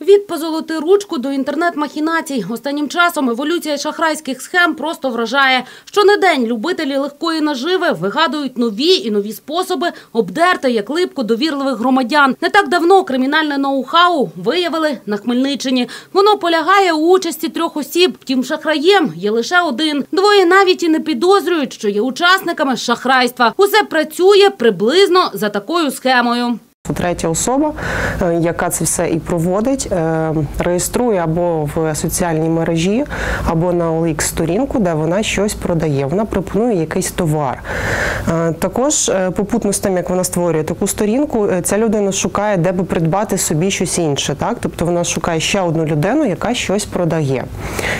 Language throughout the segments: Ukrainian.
Від позолоти ручку до інтернет-махінацій. Останнім часом еволюція шахрайських схем просто вражає. Щонедень любителі легкої наживи вигадують нові і нові способи обдерти як липку довірливих громадян. Не так давно кримінальне ноу-хау виявили на Хмельниччині. Воно полягає у участі трьох осіб. Втім, шахраєм є лише один. Двоє навіть і не підозрюють, що є учасниками шахрайства. Усе працює приблизно за такою схемою. Третя особа, е, яка це все і проводить, е, реєструє або в соціальній мережі, або на OLX сторінку, де вона щось продає. Вона пропонує якийсь товар. Е, Також попутно з тим, як вона створює таку сторінку, ця людина шукає, де би придбати собі щось інше. Так? Тобто вона шукає ще одну людину, яка щось продає,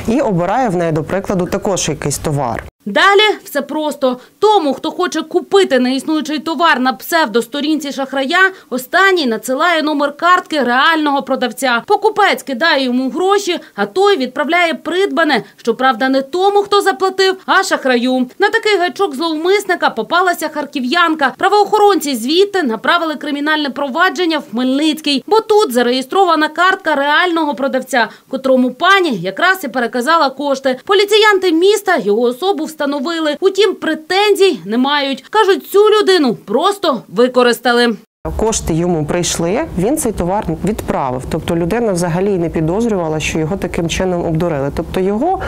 і обирає в неї, до прикладу, також якийсь товар. Далі все просто. Тому, хто хоче купити неіснуючий товар на псевдосторінці шахрая, останній надсилає номер картки реального продавця. Покупець кидає йому гроші, а той відправляє придбане, щоправда, не тому, хто заплатив, а шахраю. На такий гачок зловмисника попалася харків'янка. Правоохоронці звідти направили кримінальне провадження в Хмельницький, бо тут зареєстрована картка реального продавця, котрому пані якраз і переказала кошти. Поліціянти міста його особу встановили. Утім, претензій не мають. Кажуть, цю людину просто використали. Кошти йому прийшли, він цей товар відправив. Тобто людина взагалі не підозрювала, що його таким чином обдурили. Тобто його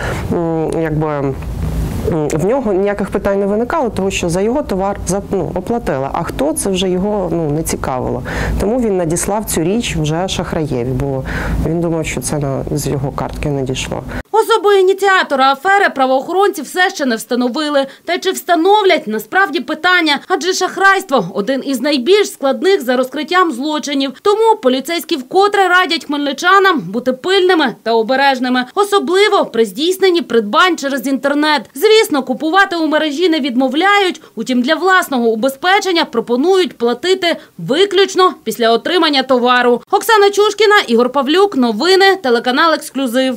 якби. В нього ніяких питань не виникало, тому що за його товар ну, оплатила. А хто це вже його ну не цікавило. Тому він надіслав цю річ вже шахраєві, бо він думав, що це на з його картки надійшло. Особу ініціатора афери правоохоронці все ще не встановили. Та чи встановлять насправді питання? Адже шахрайство один із найбільш складних за розкриттям злочинів. Тому поліцейські вкотре радять хмельничанам бути пильними та обережними, особливо при здійсненні придбань через інтернет. Звісно, купувати у мережі не відмовляють. Утім, для власного убезпечення пропонують платити виключно після отримання товару. Оксана Чушкіна, Ігор Павлюк, новини, телеканал Ексклюзив.